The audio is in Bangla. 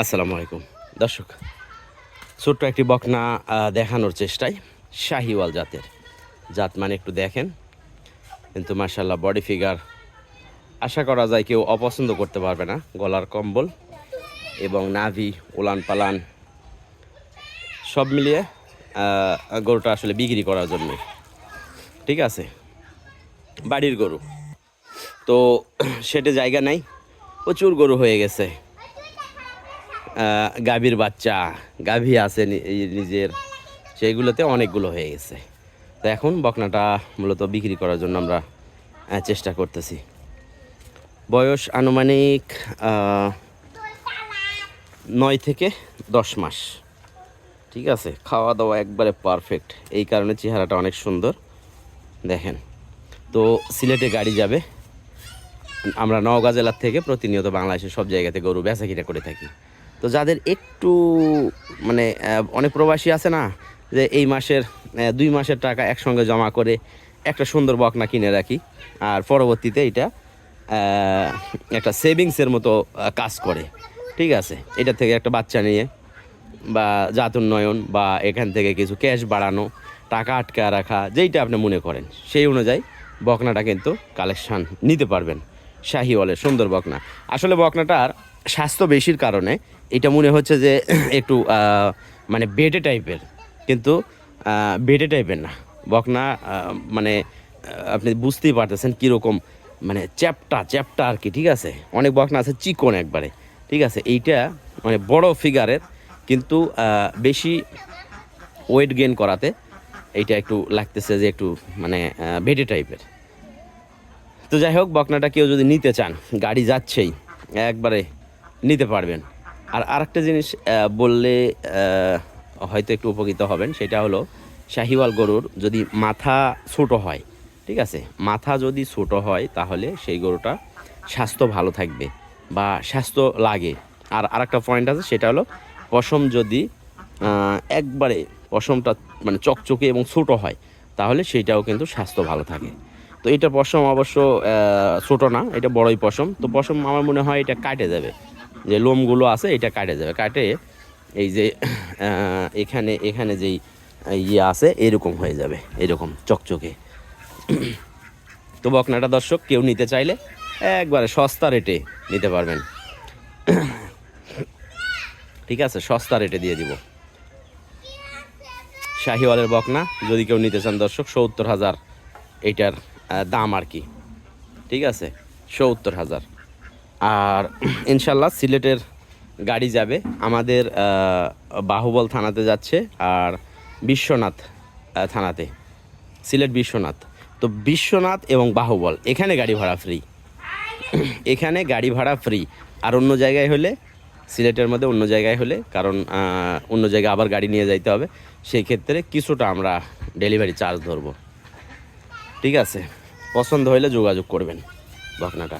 আসসালামু আলাইকুম। দর্শক, ছোট্ট একটি বকনা দেখানোর চেষ্টায় শাহিওয়াল জাতের জাত মানে একটু দেখেন। কিন্তু মার্শাল্লাহ বডি ফিগার আশা করা যায় কেউ অপছন্দ করতে পারবে না। গলার কম্বল এবং নাভি, উলান পালান সব মিলিয়ে গরুটা আসলে বিক্রি করার জন্য। ঠিক আছে? বাড়ির গরু। তো, সেটা জায়গা নাই। প্রচুর গরু হয়ে গেছে। গাভীর বাচ্চা, গাভী আছে নিজের, সেইগুলোতে অনেকগুলো হয়ে গেছে। তো এখন বকনাটা মূলত বিক্রি করার জন্য আমরা চেষ্টা করতেছি। বয়স আনুমানিক নয় থেকে দশ মাস। ঠিক আছে? খাওয়া দাওয়া একবারে পারফেক্ট এই কারণে চেহারাটা অনেক সুন্দর। দেখেন। তো সিলেটে গাড়ি যাবে। আমরা নওগাঁ জেলার থেকে প্রতিনিয়ত বাংলাদেশের সব জায়গাতে গরু বেচা কিনা করে থাকি। তো যাদের একটু মানে অনেক প্রবাসী আছে না, যে এই মাসের দুই মাসের টাকা একসঙ্গে জমা করে একটা সুন্দর বকনা কিনে রাখি। আর পরবর্তীতে এটা একটা সেভিংসের মতো কাজ করে। ঠিক আছে? এটা থেকে একটা বাচ্চা নিয়ে বা জাত উন্নয়ন বা এখান থেকে কিছু ক্যাশ বাড়ানো, টাকা আটকা রাখা, যেইটা আপনি মনে করেন, সেই অনুযায়ী বকনাটা কিন্তু কালেকশান নিতে পারবেন। শাহিওয়ালের সুন্দর বকনা। আসলে বকনাটার স্বাস্থ্য বেশির কারণে এটা মনে হচ্ছে যে একটু মানে বেটে টাইপের, কিন্তু বেটে টাইপের না। বকনা মানে আপনি বুঝতেই পারতেছেন কীরকম মানে চ্যাপটা চ্যাপটা আর কি, ঠিক আছে? অনেক বকনা আছে চিকন একবারে, ঠিক আছে? এইটা মানে বড় ফিগারের, কিন্তু বেশি ওয়েট গেইন করাতে এইটা একটু লাগতেছে যে একটু মানে বেটে টাইপের। তো যাই হোক, বকনাটা কেউ যদি নিতে চান, গাড়ি যাচ্ছেই, একবারে নিতে পারবেন। আর আরেকটা জিনিস বললে হয়তো একটু উপকৃত হবেন, সেটা হলো শাহিওয়াল গরুর যদি মাথা ছোট হয়, ঠিক আছে? মাথা যদি ছোট হয়, তাহলে সেই গরুটা স্বাস্থ্য ভালো থাকবে বা স্বাস্থ্য লাগে। আর আরেকটা পয়েন্ট আছে, সেটা হলো পশম যদি একবারে পশমটা মানে চকচকে এবং ছোট হয়, তাহলে সেইটাও কিন্তু স্বাস্থ্য ভালো থাকে। তো এটা পশম অবশ্য ছোট না, এটা বড়ই পশম। তো পশম আমার মনে হয় এটা কাটে যাবে। যে লোমগুলো আছে এটা কাটে যাবে। কাটে এই যে এখানে এখানে যেই ইয়ে আছে এরকম হয়ে যাবে এরকম চকচকে। তো বকনাটা দর্শক কেউ নিতে চাইলে একবারে সস্তা রেটে নিতে পারবেন। ঠিক আছে সস্তা রেটে দিয়ে দিব। শাহিওয়ালের বকনা যদি কেউ নিতে চান দর্শক সত্তর হাজার এইটার আহ, দাম আর কি। ঠিক আছে সত্তর হাজার। আর ইনশাল্লাহ সিলেটের গাড়ি যাবে। আমাদের বাহুবল থানাতে যাচ্ছে আর বিশ্বনাথ থানাতে। সিলেট বিশ্বনাথ। তো বিশ্বনাথ এবং বাহুবল, এখানে গাড়ি ভাড়া ফ্রি এখানে গাড়ি ভাড়া ফ্রি আর অন্য জায়গায় হলে, সিলেটের মধ্যে অন্য জায়গায় হলে, কারণ অন্য জায়গায় আবার গাড়ি নিয়ে যাইতে হবে সেই ক্ষেত্রে কিছুটা আমরা ডেলিভারি চার্জ ধরবো। ঠিক আছে? পছন্দ হলে যোগাযোগ করবেন, বকনাটা।